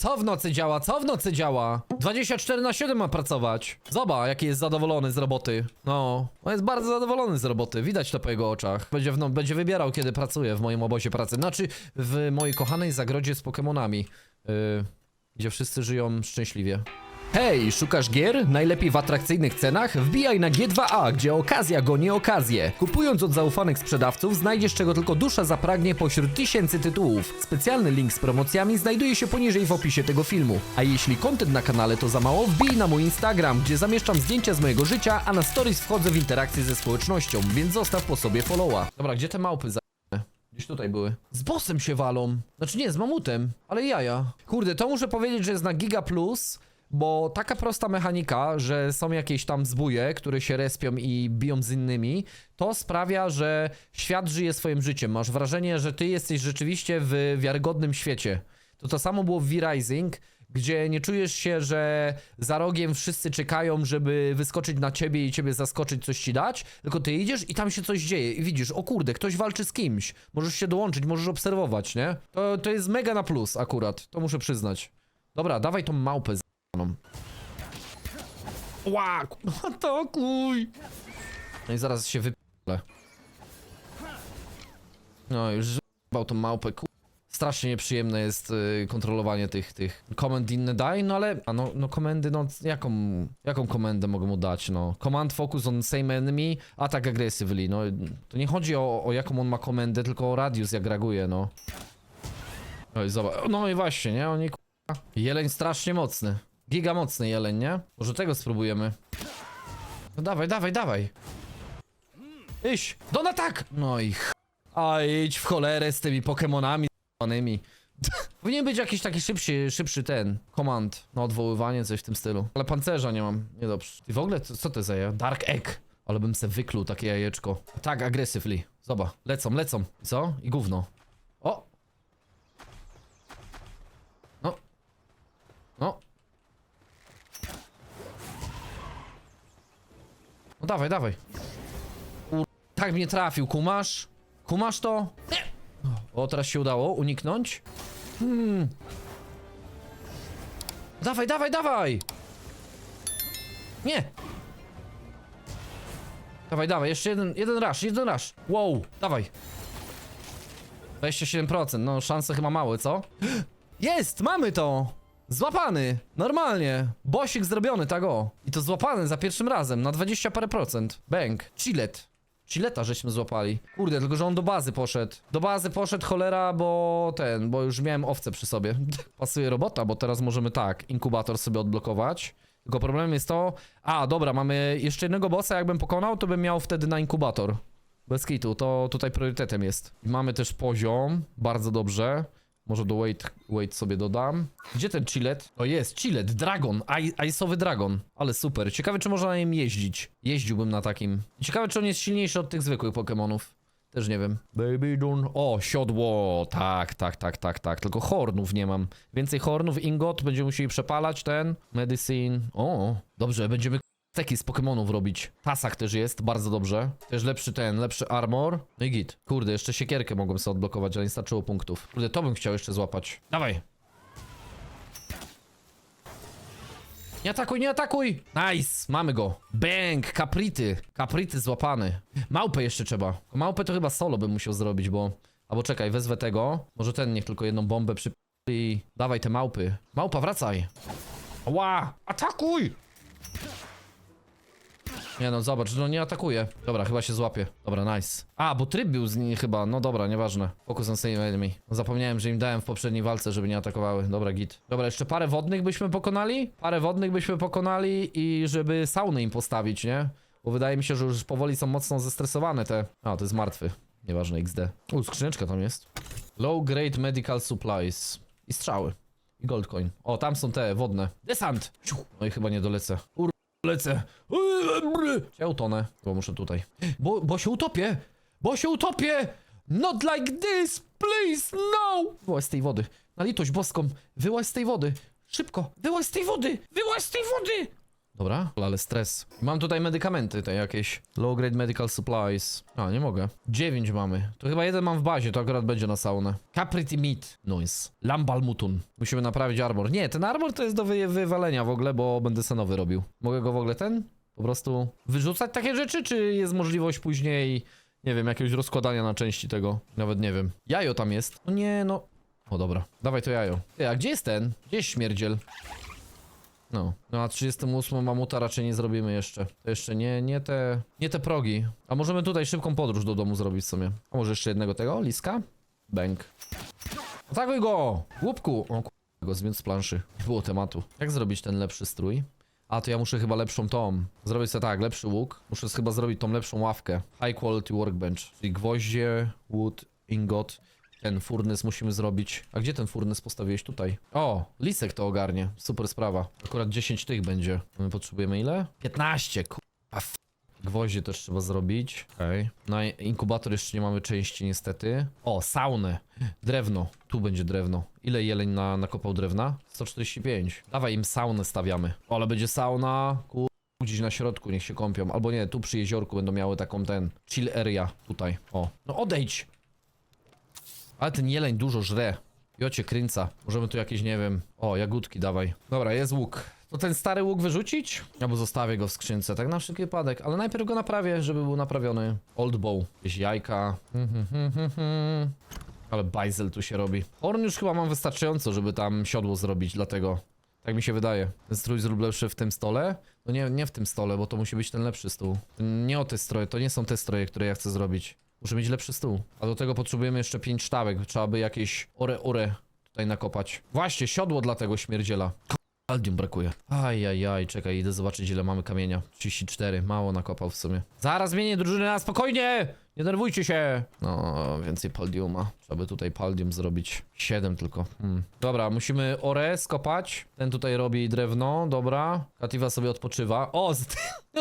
Co w nocy działa? Co w nocy działa? 24 na 7 ma pracować. Zobacz, jaki jest zadowolony z roboty. No, on jest bardzo zadowolony z roboty. Widać to po jego oczach. Będzie, w, no, będzie wybierał, kiedy pracuje w moim obozie pracy. Znaczy, w mojej kochanej zagrodzie z Pokemonami. Yy, gdzie wszyscy żyją szczęśliwie. Hej, szukasz gier? Najlepiej w atrakcyjnych cenach? Wbijaj na G2A, gdzie okazja goni okazję. Kupując od zaufanych sprzedawców, znajdziesz czego tylko dusza zapragnie pośród tysięcy tytułów. Specjalny link z promocjami znajduje się poniżej w opisie tego filmu. A jeśli content na kanale to za mało, wbij na mój Instagram, gdzie zamieszczam zdjęcia z mojego życia, a na stories wchodzę w interakcję ze społecznością, więc zostaw po sobie followa. Dobra, gdzie te małpy za... Gdzieś tutaj były. Z bossem się walą. Znaczy nie, z mamutem, ale jaja. Kurde, to muszę powiedzieć, że jest na Giga Plus, bo taka prosta mechanika, że są jakieś tam zbóje, które się respią i biją z innymi, to sprawia, że świat żyje swoim życiem. Masz wrażenie, że ty jesteś rzeczywiście w wiarygodnym świecie. To to samo było w V-Rising, gdzie nie czujesz się, że za rogiem wszyscy czekają, żeby wyskoczyć na ciebie i ciebie zaskoczyć, coś ci dać, tylko ty idziesz i tam się coś dzieje i widzisz, o kurde, ktoś walczy z kimś, możesz się dołączyć, możesz obserwować, nie? To, to jest mega na plus akurat, to muszę przyznać. Dobra, dawaj tą małpę Ła, ku- atakuj! No i zaraz się wypalę. No już bał tą małpę, ku... Strasznie nieprzyjemne jest y, kontrolowanie tych, tych komend inne daj, no ale, a no, no komendy, no jaką, jaką komendę mogę mu dać, no? Command focus on same enemy, attack aggressively, no to nie chodzi o, o jaką on ma komendę, tylko o radius jak reaguje, no. No i zobacz, no i właśnie, nie, oni ku... Jeleń strasznie mocny. Giga mocny jeleń, nie? Może tego spróbujemy. No dawaj, dawaj, dawaj. Iść! Don atak! No i ch... A idź w cholerę z tymi Pokemonami z***anymi. Powinien być jakiś taki szybszy, szybszy ten komand na odwoływanie, coś w tym stylu. Ale pancerza nie mam, niedobrze. I w ogóle, co, co to za jaja? Dark Egg. Ale bym se wykluł takie jajeczko. Tak, aggressively. Zobacz, lecą, lecą. Co? I gówno. O! No. No. No dawaj, dawaj. Kur... Tak mnie trafił, kumasz? Kumasz to? Nie. O, teraz się udało uniknąć. Hmm. Dawaj, dawaj, dawaj! Nie! Dawaj, dawaj, jeszcze jeden, jeden rush, jeden rush. Wow, dawaj. 27%, no szanse chyba małe, co? Jest, mamy to! Złapany! Normalnie! Bosik zrobiony, tak o. I to złapany za pierwszym razem, na 20 parę procent. Bęk. Chillet. Chilleta żeśmy złapali. Kurde, tylko że on do bazy poszedł. Do bazy poszedł cholera, bo ten, bo już miałem owce przy sobie. Pasuje robota, bo teraz możemy tak, inkubator sobie odblokować. Tylko problemem jest to... A, dobra, mamy jeszcze jednego bossa, jakbym pokonał, to bym miał wtedy na inkubator. Bez kitu, to tutaj priorytetem jest. Mamy też poziom, bardzo dobrze. Może do wait, wait sobie dodam. Gdzie ten chillet? O jest, chillet, dragon, ice'owy dragon. Ale super. Ciekawe, czy można na nim jeździć. Jeździłbym na takim. Ciekawe, czy on jest silniejszy od tych zwykłych Pokemonów. Też nie wiem. Baby Dun. O, siodło. Tak, tak, tak, tak, tak. Tylko hornów nie mam. Więcej hornów, ingot. Będziemy musieli przepalać ten. Medicine. O, dobrze, będziemy Teki z Pokemonów robić. Tasak też jest, bardzo dobrze. Też lepszy ten, lepszy armor. No i git. Kurde, jeszcze siekierkę mogłem sobie odblokować, ale nie starczyło punktów. Kurde, to bym chciał jeszcze złapać. Dawaj. Nie atakuj, nie atakuj! Nice, mamy go. Bang, kaprity. Kaprity złapany. Małpę jeszcze trzeba. Małpę to chyba solo bym musiał zrobić, bo... Albo czekaj, wezwę tego. Może ten niech tylko jedną bombę przy... I dawaj te małpy. Małpa, wracaj. Ła! Atakuj! Nie no, zobacz, no nie atakuje. Dobra, chyba się złapie. Dobra, nice. A, bo tryb był z niej chyba, no dobra, nieważne. Focus on same enemy. No, zapomniałem, że im dałem w poprzedniej walce, żeby nie atakowały. Dobra, git. Dobra, jeszcze parę wodnych byśmy pokonali. Parę wodnych byśmy pokonali i żeby sauny im postawić, nie? Bo wydaje mi się, że już powoli są mocno zestresowane te... A, to jest martwy. Nieważne, XD. U, skrzyneczka tam jest. Low grade medical supplies. I strzały. I gold coin. O, tam są te wodne. Desant! No i chyba nie dolecę. Ur... Lecę. Ja utonę, bo muszę tutaj. Bo, bo się utopię! Bo się utopię! Not like this! Please, no! Wyłaź z tej wody. Na litość boską. Wyłaź z tej wody. Szybko. Wyłaź z tej wody! Wyłaź z tej wody! Dobra, ale stres. Mam tutaj medykamenty, te jakieś. Low grade medical supplies. A, nie mogę. 9 mamy. To chyba jeden mam w bazie, to akurat będzie na saunę. Caprity Meat. Noise. Lambal Mutun. Musimy naprawić armor. Nie, ten armor to jest do wy wywalenia w ogóle, bo będę senowy robił. Mogę go w ogóle ten? Po prostu wyrzucać takie rzeczy, czy jest możliwość później, nie wiem, jakiegoś rozkładania na części tego? Nawet nie wiem. Jajo tam jest. No nie, no. O dobra, dawaj to jajo. Ty, a gdzie jest ten? Gdzie jest śmierdziel? No, no a 38 mamuta raczej nie zrobimy jeszcze. To jeszcze nie, nie te, nie te progi. A możemy tutaj szybką podróż do domu zrobić sobie. A może jeszcze jednego tego? Liska? Bęk. Atakuj go! Łupku! O ku... go zmiótł z planszy. Nie było tematu. Jak zrobić ten lepszy strój? A, to ja muszę chyba lepszą tą. Zrobię sobie tak, lepszy łuk. Muszę chyba zrobić tą lepszą ławkę. High quality workbench. Czyli gwoździe, wood, ingot. Ten furnace musimy zrobić. A gdzie ten furnace postawiłeś? Tutaj. O, Lisek to ogarnie. Super sprawa. Akurat 10 tych będzie. My potrzebujemy ile? 15, kurwa. Gwoździe też trzeba zrobić. Okej. Na inkubator jeszcze nie mamy części niestety. O, saunę. Drewno. Tu będzie drewno. Ile jeleń na, nakopał drewna? 145. Dawaj im saunę stawiamy. O, ale będzie sauna. Kur... Gdzieś na środku niech się kąpią. Albo nie, tu przy jeziorku będą miały taką ten chill area. Tutaj. O. No odejdź. Ale ten jeleń dużo żre. Jocie kręca. Możemy tu jakieś, nie wiem. O, jagódki dawaj. Dobra, jest łuk. To ten stary łuk wyrzucić? Albo zostawię go w skrzynce, tak na wszelki wypadek. Ale najpierw go naprawię, żeby był naprawiony. Old bow. Jakieś jajka. Hmm, hmm, hmm. Ale bajzel tu się robi. Horn już chyba mam wystarczająco, żeby tam siodło zrobić, dlatego. Tak mi się wydaje. Ten strój zrób lepszy w tym stole? No nie, nie w tym stole, bo to musi być ten lepszy stół. Nie o te stroje, to nie są te stroje, które ja chcę zrobić. Muszę mieć lepszy stół. A do tego potrzebujemy jeszcze pięć sztabek. Trzeba by jakieś ore ore tutaj nakopać. Właśnie, siodło dla tego śmierdziela. Aldium brakuje. Ajajaj, czekaj, idę zobaczyć ile mamy kamienia. 34, mało nakopał w sumie. Zaraz zmienię drużynę na spokojnie! Nie denerwujcie się! No, więcej paldiuma. Trzeba by tutaj paldium zrobić. 7 tylko. Hmm. Dobra, musimy ore skopać. Ten tutaj robi drewno, dobra. Kativa sobie odpoczywa. O, z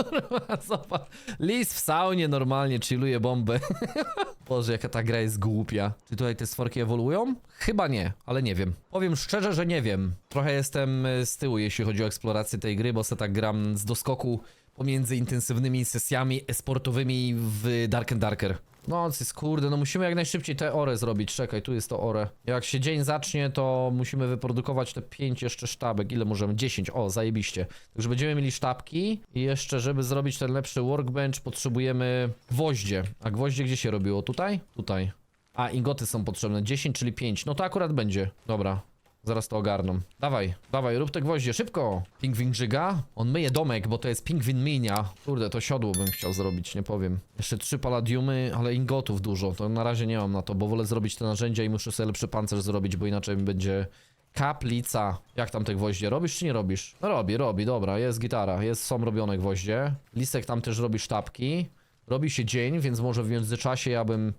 zobacz. Lis w saunie normalnie chilluje bombę. Boże, jaka ta gra jest głupia. Czy tutaj te stworki ewoluują? Chyba nie, ale nie wiem. Powiem szczerze, że nie wiem. Trochę jestem e, z tyłu, jeśli chodzi o eksplorację tej gry, bo se tak gram z doskoku pomiędzy intensywnymi sesjami esportowymi w Dark and Darker. No, jest kurde, no musimy jak najszybciej te ore zrobić. Czekaj, tu jest to ore. Jak się dzień zacznie, to musimy wyprodukować te 5 jeszcze sztabek. Ile możemy? 10. O, zajebiście. Także będziemy mieli sztabki i jeszcze, żeby zrobić ten lepszy workbench, potrzebujemy gwoździe. A gwoździe gdzie się robiło? Tutaj? Tutaj. A, ingoty są potrzebne. 10, czyli 5. No to akurat będzie. Dobra. Zaraz to ogarną. Dawaj, dawaj, rób te gwoździe, szybko! Pingwin żyga? On myje domek, bo to jest pingwin minia. Kurde, to siodło bym chciał zrobić, nie powiem. Jeszcze trzy palladiumy, ale ingotów dużo. To na razie nie mam na to, bo wolę zrobić te narzędzia i muszę sobie lepszy pancerz zrobić, bo inaczej mi będzie kaplica. Jak tam te gwoździe? Robisz czy nie robisz? No robi, robi, dobra, jest gitara, jest, są robione gwoździe. Lisek tam też robi sztabki. Robi się dzień, więc może w międzyczasie ja bym...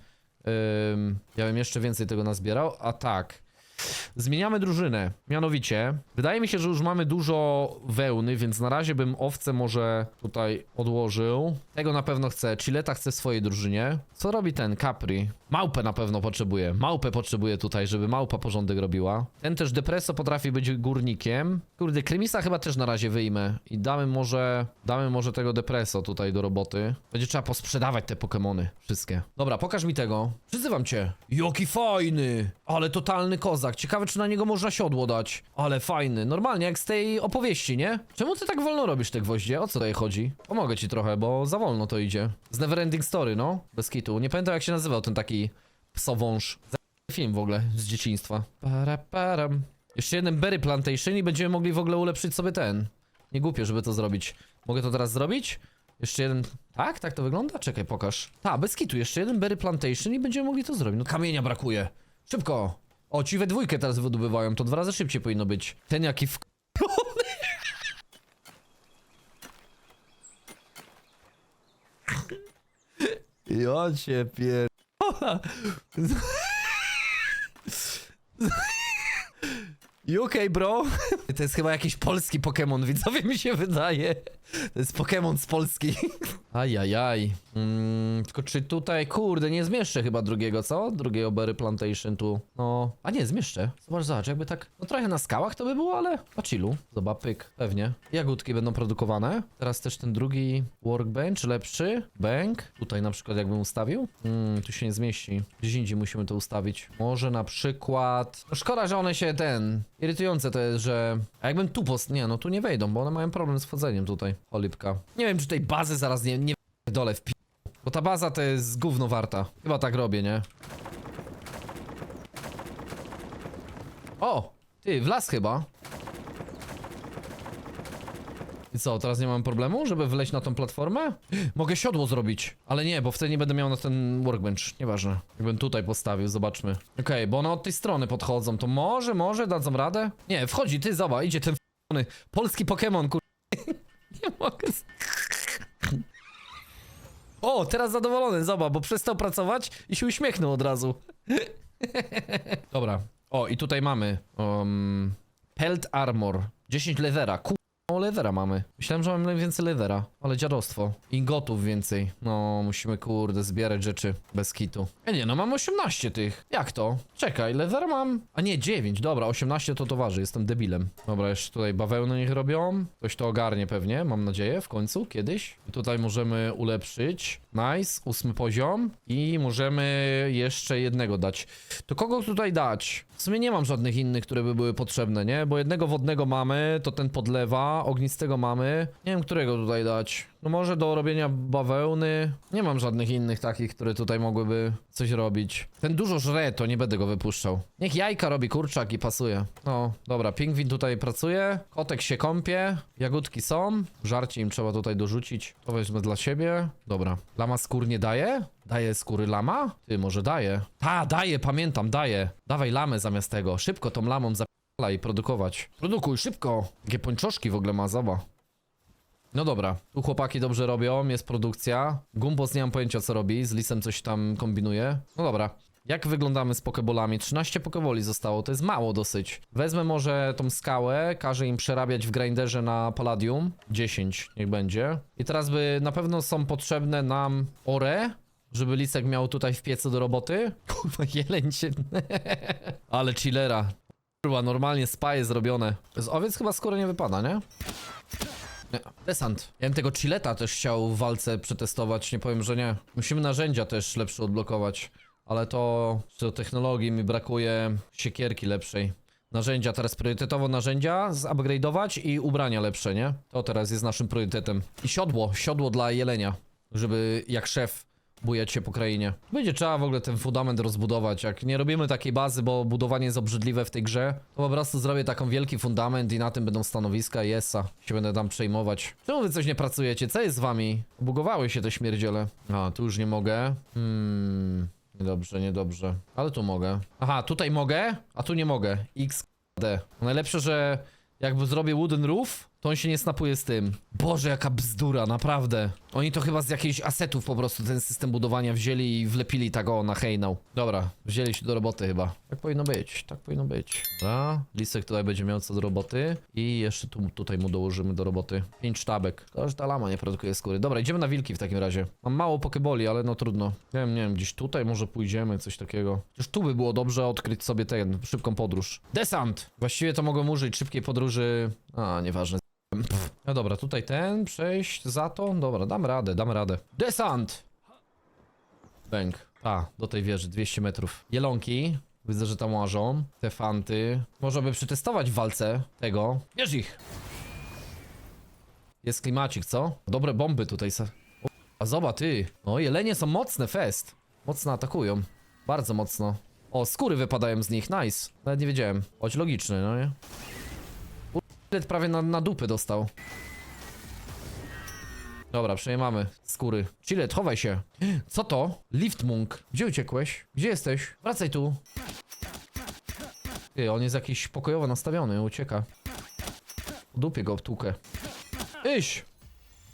Ym, ja bym jeszcze więcej tego nazbierał, a tak... Zmieniamy drużynę. Mianowicie, wydaje mi się, że już mamy dużo wełny, więc na razie bym owce może tutaj odłożył. Tego na pewno chcę. Chileta chce w swojej drużynie. Co robi ten Capri? Małpę na pewno potrzebuje. Małpę potrzebuje tutaj, żeby małpa porządek robiła. Ten też Depresso potrafi być górnikiem. Kurde, Krymisa chyba też na razie wyjmę. I damy może, damy może tego Depresso tutaj do roboty. Będzie trzeba posprzedawać te Pokemony. Wszystkie. Dobra, pokaż mi tego. Przyzywam cię. Jaki fajny! Ale totalny kozak. Ciekawe, czy na niego można siodło dać. Ale fajny. Normalnie, jak z tej opowieści, nie? Czemu ty tak wolno robisz te gwoździe? O co tutaj chodzi? Pomogę ci trochę, bo za wolno to idzie. Z Neverending Story, no. Bez kitu. Nie pamiętam, jak się nazywał ten taki psowąż. Film w ogóle z dzieciństwa. Para, param. Jeszcze jeden Berry Plantation i będziemy mogli w ogóle ulepszyć sobie ten. Nie głupie, żeby to zrobić. Mogę to teraz zrobić? Jeszcze jeden... Tak? Tak to wygląda? Czekaj, pokaż. Ta, bez kitu. Jeszcze jeden Berry Plantation i będziemy mogli to zrobić. No kamienia brakuje. Szybko. O, ci we dwójkę teraz wydobywają. To dwa razy szybciej powinno być. Ten jaki w... Ja cię pier... You okay, bro? To jest chyba jakiś polski Pokémon, widzowie mi się wydaje. To jest Pokémon z Polski. Ajajaj. Mm, tylko czy tutaj, kurde, nie zmieszczę chyba drugiego, co? Drugiego Berry Plantation tu. No, a nie, zmieszczę. Zobacz, zobacz, jakby tak, no trochę na skałach to by było, ale na chillu. Zobacz, pyk, pewnie. Jagódki będą produkowane. Teraz też ten drugi workbench, lepszy. Bank. Tutaj na przykład jakbym ustawił. Mm, tu się nie zmieści. Gdzieś indziej musimy to ustawić. Może na przykład... No szkoda, że one się, ten... Irytujące to jest, że... A jakbym tu post... Nie, no tu nie wejdą, bo one mają problem z wchodzeniem tutaj. Olipka. Nie wiem, czy tej bazy zaraz nie... dole w pi... Bo ta baza to jest gówno warta. Chyba tak robię, nie? O! Ty, w las chyba. I co, teraz nie mam problemu, żeby wleźć na tą platformę? Mogę siodło zrobić, ale nie, bo wtedy nie będę miał na ten workbench, nieważne. Jakbym tutaj postawił, zobaczmy. Okej, bo one od tej strony podchodzą, to może, może dadzą radę? Nie, wchodzi, ty, zobacz, idzie ten f***ny polski Pokémon, kur... nie mogę... O, teraz zadowolony, zobacz, bo przestał pracować i się uśmiechnął od razu. Dobra. O, i tutaj mamy um, Pelt Armor. 10 levera. O, levera mamy. Myślałem, że mamy więcej levera, ale dziadostwo. Ingotów więcej. No, musimy kurde zbierać rzeczy bez kitu. E nie, no mam 18 tych. Jak to? Czekaj, levera mam... A nie, 9, dobra, 18 to towarzy, jestem debilem. Dobra, jeszcze tutaj bawełny niech robią. Ktoś to ogarnie pewnie, mam nadzieję, w końcu, kiedyś. I tutaj możemy ulepszyć. Nice, ósmy poziom. I możemy jeszcze jednego dać. To kogo tutaj dać? W sumie nie mam żadnych innych, które by były potrzebne, nie? Bo jednego wodnego mamy, to ten podlewa, ognistego mamy. Nie wiem, którego tutaj dać. No może do robienia bawełny. Nie mam żadnych innych takich, które tutaj mogłyby coś robić. Ten dużo żre, to nie będę go wypuszczał. Niech jajka robi kurczak i pasuje. No, dobra, pingwin tutaj pracuje, kotek się kąpie, jagódki są, żarcie im trzeba tutaj dorzucić. To weźmę dla siebie. Dobra. Lama skór nie daje? Daje skóry lama? Ty, może daje. Ta, daje, pamiętam, daje. Dawaj lamę zamiast tego. Szybko tą lamą zapalaj produkować. Produkuj, szybko. Jakie pończoszki w ogóle ma, zaba. No dobra, tu chłopaki dobrze robią, jest produkcja. Gumbos nie mam pojęcia co robi, z Lisem coś tam kombinuje. No dobra. Jak wyglądamy z pokebolami? 13 pokeboli zostało, to jest mało dosyć. Wezmę może tą skałę, każę im przerabiać w grinderze na palladium. 10, niech będzie. I teraz by na pewno są potrzebne nam ore, żeby Lisek miał tutaj w piecu do roboty. Kurwa, jeleń się... Ale chillera. Normalnie spaje zrobione. Z owiec chyba skoro nie wypada, nie? Nie. Desant. Ja bym tego chileta też chciał w walce przetestować, nie powiem, że nie. Musimy narzędzia też lepsze odblokować. Ale to, do technologii mi brakuje siekierki lepszej. Narzędzia, teraz priorytetowo narzędzia zupgrade'ować i ubrania lepsze, nie? To teraz jest naszym priorytetem. I siodło, siodło dla jelenia. Żeby jak szef bujać się po krainie. Będzie trzeba w ogóle ten fundament rozbudować. Jak nie robimy takiej bazy, bo budowanie jest obrzydliwe w tej grze, to po prostu zrobię taką wielki fundament i na tym będą stanowiska i. Się będę tam przejmować. Czemu wy coś nie pracujecie? Co jest z wami? Bugowały się te śmierdziele. A, tu już nie mogę. Hmm... Niedobrze, niedobrze. Ale tu mogę. Aha, tutaj mogę, a tu nie mogę. X, D. Najlepsze, że jakby zrobię wooden roof, to on się nie snapuje z tym. Boże, jaka bzdura, naprawdę. Oni to chyba z jakichś asetów po prostu ten system budowania wzięli i wlepili tak o na hejnał. Dobra, wzięli się do roboty chyba. Tak powinno być, tak powinno być. Dobra, Lisek tutaj będzie miał co do roboty i jeszcze tu, tutaj mu dołożymy do roboty. Pięć sztabek. To, że ta lama nie produkuje skóry. Dobra, idziemy na wilki w takim razie. Mam mało pokeboli, ale no trudno. Nie wiem, nie wiem, gdzieś tutaj może pójdziemy, coś takiego. Już tu by było dobrze odkryć sobie ten, szybką podróż. Desant! Właściwie to mogą użyć szybkiej podróży... A, nieważne. No dobra, tutaj ten, przejść za to. Dobra, dam radę, dam radę. Desant! Bęk. A, do tej wieży, 200 metrów. Jelonki. Widzę, że tam łażą. Te fanty. Można by przetestować w walce tego. Bierz ich! Jest klimacik, co? Dobre bomby tutaj se... A zobacz ty. No, jelenie są mocne, fest. Mocno atakują. Bardzo mocno. O, skóry wypadają z nich, nice. Nawet nie wiedziałem. Choć logiczny, no nie? Bilet prawie na, na dupy dostał. Dobra, przejmamy skóry. Chillet, chowaj się. Co to? Liftmunk. Gdzie uciekłeś? Gdzie jesteś? Wracaj tu. Ty, on jest jakiś pokojowo nastawiony, ucieka. Po dupie go obtłukę. Iś!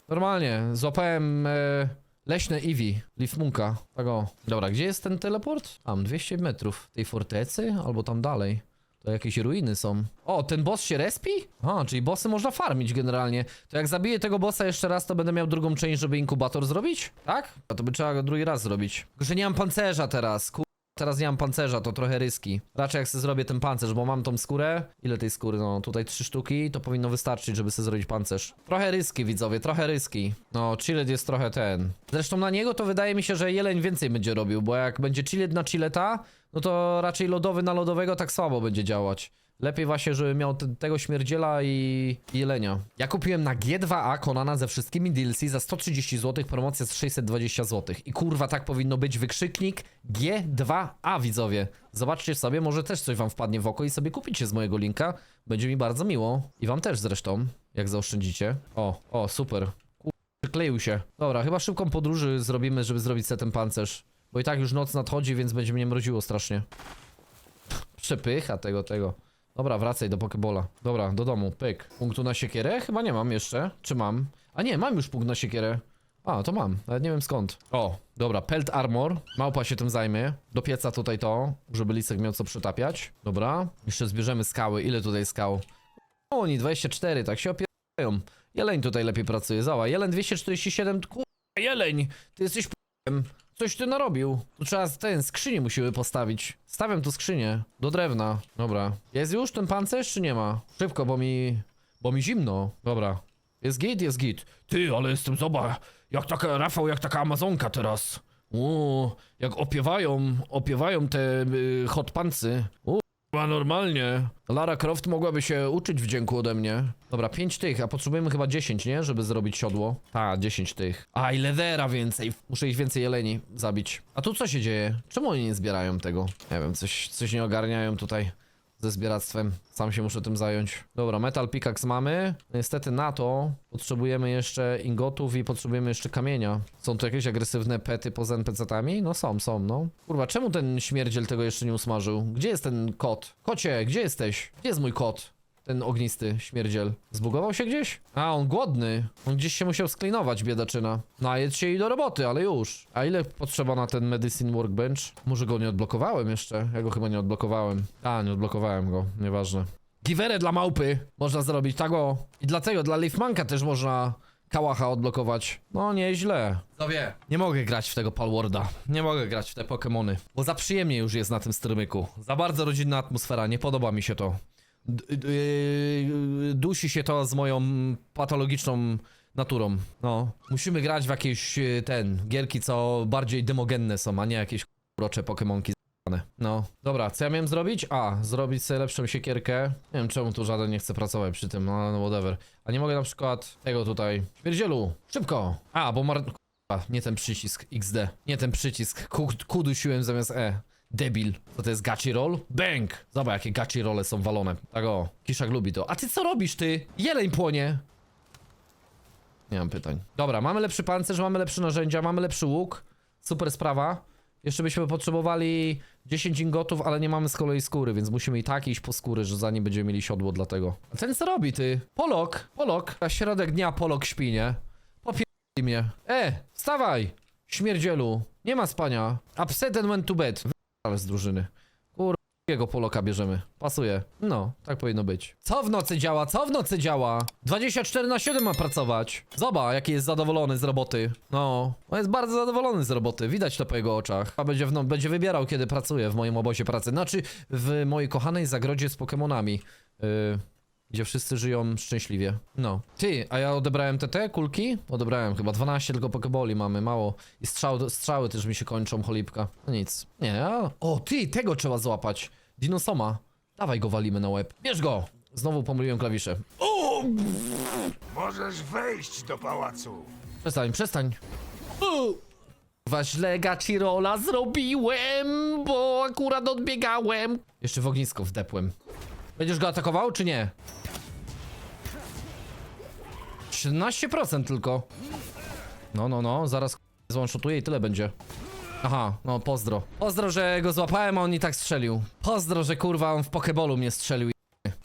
Normalnie, złapałem e, leśne Eevee, Liftmunka. Tak o. Dobra, gdzie jest ten teleport? Tam, 200 metrów. Tej fortecy? Albo tam dalej. To jakieś ruiny są. O, ten boss się respi? A, czyli bossy można farmić generalnie. To jak zabiję tego bossa jeszcze raz, to będę miał drugą część, żeby inkubator zrobić? Tak? A to by trzeba go drugi raz zrobić. Tylko, że nie mam pancerza teraz, kur... Teraz nie mam pancerza, to trochę ryski. Raczej jak sobie zrobię ten pancerz, bo mam tą skórę. Ile tej skóry? No, tutaj trzy sztuki, to powinno wystarczyć, żeby sobie zrobić pancerz. Trochę ryski, widzowie, trochę ryski. No, chillet jest trochę ten. Zresztą na niego to wydaje mi się, że jeleń więcej będzie robił, bo jak będzie chillet na chilleta, no to raczej lodowy na lodowego tak słabo będzie działać. Lepiej właśnie, żeby miał te, tego śmierdziela i, i jelenia. Ja kupiłem na G2A Konana ze wszystkimi DLC za 130 zł, promocja z 620 zł. I kurwa, tak powinno być wykrzyknik G2A, widzowie. Zobaczcie sobie, może też coś wam wpadnie w oko i sobie kupicie z mojego linka. Będzie mi bardzo miło. I wam też zresztą, jak zaoszczędzicie. O, o, super. Kur- Przykleił się. Dobra, chyba szybką podróży zrobimy, żeby zrobić sobie ten pancerz. Bo i tak już noc nadchodzi, więc będzie mnie mroziło strasznie. Przepycha tego, tego. Dobra, wracaj do Pokebola. Dobra, do domu, pyk. Punktu na siekierę? Chyba nie mam jeszcze. Czy mam? A nie, mam już punkt na siekierę. A, to mam, nawet nie wiem skąd. O, dobra, pelt armor. Małpa się tym zajmie. Do pieca tutaj to, żeby lisek miał co przytapiać. Dobra. Jeszcze zbierzemy skały. Ile tutaj skał? O, oni 24, tak się opierają. Jeleń tutaj lepiej pracuje. Zała, jeleń 247, kurwa, jeleń! Ty jesteś p***em. Coś ty narobił. Tu trzeba ten, skrzynię musimy postawić. Stawiam tu skrzynię. Do drewna. Dobra. Jest już ten pancerz, czy nie ma? Szybko, bo mi... Bo mi zimno. Dobra. Jest git, jest git. Ty, ale jestem, zobacz. Jak taka, Rafał, jak taka Amazonka teraz. O, jak opiewają, opiewają te y, hot pancy. Normalnie. Lara Croft mogłaby się uczyć wdzięku ode mnie. Dobra, 5 tych, a potrzebujemy chyba 10, nie? Żeby zrobić siodło. Tak, 10 tych. A, i levera więcej. Muszę ich więcej jeleni zabić. A tu co się dzieje? Czemu oni nie zbierają tego? Nie wiem, coś, coś nie ogarniają tutaj ze zbieractwem. Sam się muszę tym zająć. Dobra, metal pickaxe mamy. Niestety na to potrzebujemy jeszcze ingotów i potrzebujemy jeszcze kamienia. Są tu jakieś agresywne pety poza NPC-tami? No są, są, no. Kurwa, czemu ten śmierdziel tego jeszcze nie usmażył? Gdzie jest ten kot? Kocie, gdzie jesteś? Gdzie jest mój kot? Ten ognisty śmierdziel. Zbugował się gdzieś? A, on głodny. On gdzieś się musiał sklinować, biedaczyna. Najedz się i do roboty, ale już. A ile potrzeba na ten Medicine Workbench? Może go nie odblokowałem jeszcze? Ja go chyba nie odblokowałem. A, nie odblokowałem go. Nieważne. Giwerę dla małpy można zrobić, tak o. I dlatego dla Leafmanka też można kałacha odblokować. No, nieźle. No wie. Nie mogę grać w tego Palwarda. Nie mogę grać w te Pokemony. Bo za przyjemnie już jest na tym strymyku. Za bardzo rodzinna atmosfera, nie podoba mi się to. D- yy, dusi się to z moją patologiczną naturą. No. Musimy grać w jakieś yy, ten, gierki, co bardziej demogenne są, a nie jakieś urocze Pokemonki. No. Dobra, co ja miałem zrobić? A, zrobić sobie lepszą siekierkę. Nie wiem czemu tu żaden nie chce pracować przy tym, no no whatever. A nie mogę na przykład tego tutaj. Śmierdzielu, szybko! A, bo mar... A, nie ten przycisk XD. Nie ten przycisk. Q, Q dusiłem zamiast E. Debil. Co to jest gachi roll? Bang! Zobacz jakie gachi role są walone. Tak o. Kiszak lubi to. A ty co robisz ty? Jeleń płonie. Nie mam pytań. Dobra, mamy lepszy pancerz, mamy lepsze narzędzia, mamy lepszy łuk. Super sprawa. Jeszcze byśmy potrzebowali 10 ingotów, ale nie mamy z kolei skóry, więc musimy i tak iść po skóry, że zanim będziemy mieli siodło dlatego. A ten co robi ty? Polok, Polok. A środek dnia Polok śpi, nie? Popierdolij mnie. E, wstawaj! Śmierdzielu. Nie ma spania. Upset and went to bed. Ale z drużyny. Kur... Jego Poloka bierzemy. Pasuje. No, tak powinno być. Co w nocy działa? Co w nocy działa? 24 na 7 ma pracować. Zobacz, jaki jest zadowolony z roboty. No, on jest bardzo zadowolony z roboty. Widać to po jego oczach. A będzie, w, no, będzie wybierał, kiedy pracuje w moim obozie pracy. Znaczy, w mojej kochanej zagrodzie z Pokemonami. Yy, gdzie wszyscy żyją szczęśliwie. No. Ty, a ja odebrałem te te kulki? Odebrałem chyba 12 tylko pokeboli mamy, mało. I strzał, strzały też mi się kończą, cholipka. No nic. Nie, a... O, ty, tego trzeba złapać. Dinosoma. Dawaj go walimy na łeb. Bierz go! Znowu pomyliłem klawisze. O! Możesz wejść do pałacu. Przestań, przestań. Kurwa, źle Gachirola zrobiłem, bo akurat odbiegałem. Jeszcze w ognisko wdepłem. Będziesz go atakował, czy nie? 17% tylko. No, no, no, zaraz złąszotuję i tyle będzie. Aha, no pozdro. Pozdro, że go złapałem, a on i tak strzelił. Pozdro, że kurwa on w pokebolu mnie strzelił.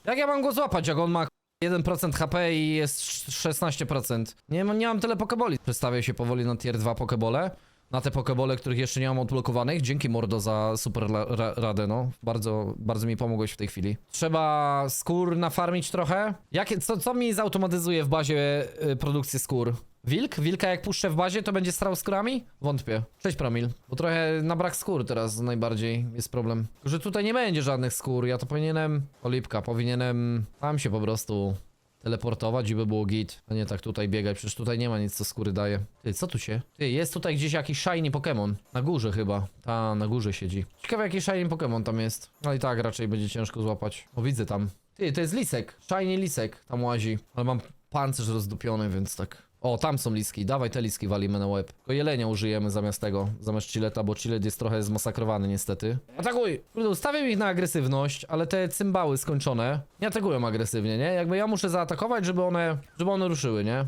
Jak ja mam go złapać, jak on ma 1% HP i jest 16%? Nie, nie mam tyle pokeboli. Przestawię się powoli na tier 2 pokebole. Na te pokebole, których jeszcze nie mam odblokowanych. Dzięki Mordo za super ra radę, no. Bardzo, bardzo mi pomogłeś w tej chwili. Trzeba skór nafarmić trochę. Jakie, co, co mi zautomatyzuje w bazie y, produkcję skór? Wilk? Wilka jak puszczę w bazie, to będzie strał skórami? Wątpię. 6 promil. Bo trochę na brak skór teraz najbardziej jest problem. Że tutaj nie będzie żadnych skór. Ja to powinienem... Olipka, powinienem tam się po prostu teleportować i by było git. A nie tak tutaj biegać, przecież tutaj nie ma nic co skóry daje. Ty, co tu się? Ty, jest tutaj gdzieś jakiś shiny Pokémon. Na górze chyba. Ta, na górze siedzi. Ciekawe jaki shiny Pokémon tam jest. No i tak raczej będzie ciężko złapać. O, widzę tam. Ty, to jest lisek. Shiny lisek tam łazi. Ale mam pancerz rozdupiony, więc tak... O, tam są liski. Dawaj te liski walimy na łeb. Tylko jelenia użyjemy zamiast tego. Zamiast chileta, bo chilet jest trochę zmasakrowany niestety. Atakuj! Kurde, ustawiam ich na agresywność, ale te cymbały skończone nie atakują agresywnie, nie? Jakby ja muszę zaatakować, żeby one, żeby one ruszyły, nie?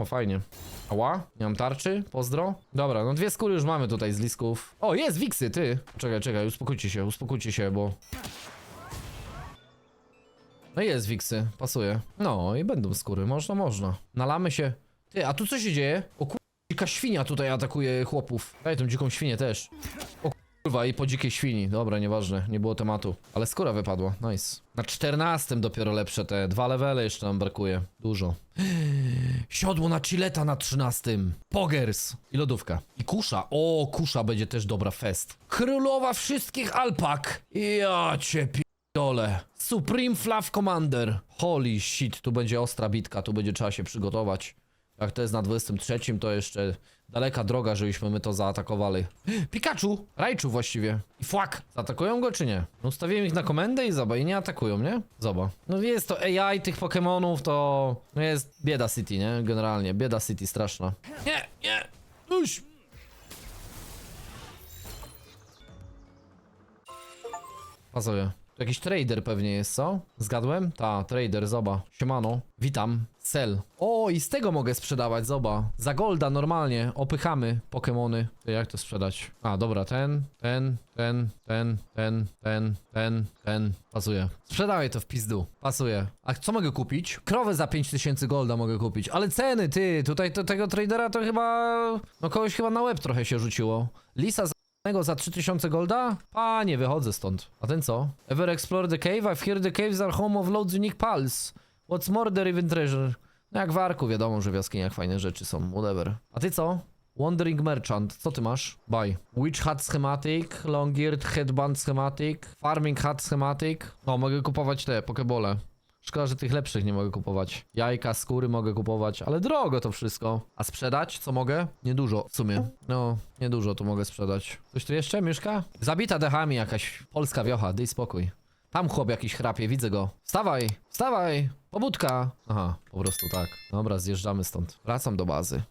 O, fajnie. Ała, nie mam tarczy, pozdro. Dobra, no dwie skóry już mamy tutaj z lisków. O, jest Wiksy, ty! Czekaj, czekaj, uspokójcie się, uspokójcie się, bo... No jest Wiksy, pasuje. No i będą skóry, można, można. Nalamy się. Ty, a tu co się dzieje? O. Dzika świnia tutaj atakuje chłopów. Daj tą dziką świnię też. O kurwa, i po dzikiej świni. Dobra, nieważne, nie było tematu. Ale skóra wypadła, nice. Na 14 dopiero lepsze te. Dwa levele jeszcze nam brakuje. Dużo. Siodło na chileta na 13. Pogers. I lodówka. I kusza. O, kusza będzie też dobra fest. Królowa wszystkich alpak. Ja cię Dole. Supreme Fluff Commander. Holy shit, tu będzie ostra bitka, tu będzie trzeba się przygotować. Jak to jest na 23, to jeszcze daleka droga, żebyśmy my to zaatakowali. Pikachu! Raichu właściwie. I Fłak! Zaatakują go czy nie? No ustawiłem ich na komendę i zoba, i nie atakują, nie? Zoba. No jest to AI tych Pokémonów, to... No jest bieda City, nie? Generalnie, bieda City straszna. Nie, nie! Uś! Pasuje. Tu jakiś trader pewnie jest, co? Zgadłem? Ta, trader, zoba. Siemano. Witam. Sell. O, i z tego mogę sprzedawać, zoba. Za golda normalnie. Opychamy Pokemony. To Jak to sprzedać? A, dobra, ten, ten, ten, ten, ten, ten, ten, ten. Pasuje. Sprzedawaj to w pizdu. Pasuje. A co mogę kupić? Krowę za 5000 golda mogę kupić. Ale ceny, ty, tutaj to, tego tradera to chyba... No kogoś chyba na łeb trochę się rzuciło. Lisa za Jednego za 3000 golda? Panie, wychodzę stąd. A ten co? Ever explore the cave? I've heard the caves are home of loads unique pals. What's more the even treasure? No jak w Arku, wiadomo, że w jaskiniach fajne rzeczy są, whatever. A ty co? Wandering Merchant, co ty masz? Buy. Witch Hat Schematic, Longyeard Headband Schematic, Farming Hat Schematic. O, mogę kupować te pokebole. Szkoda, że tych lepszych nie mogę kupować. Jajka, skóry mogę kupować, ale drogo to wszystko. A sprzedać? Co mogę? Niedużo w sumie. No, niedużo tu mogę sprzedać. Coś tu jeszcze mieszka? Zabita dechami jakaś polska wiocha, daj spokój. Tam chłop jakiś chrapie, widzę go. Wstawaj, wstawaj, pobudka. Aha, po prostu tak. Dobra, zjeżdżamy stąd. Wracam do bazy.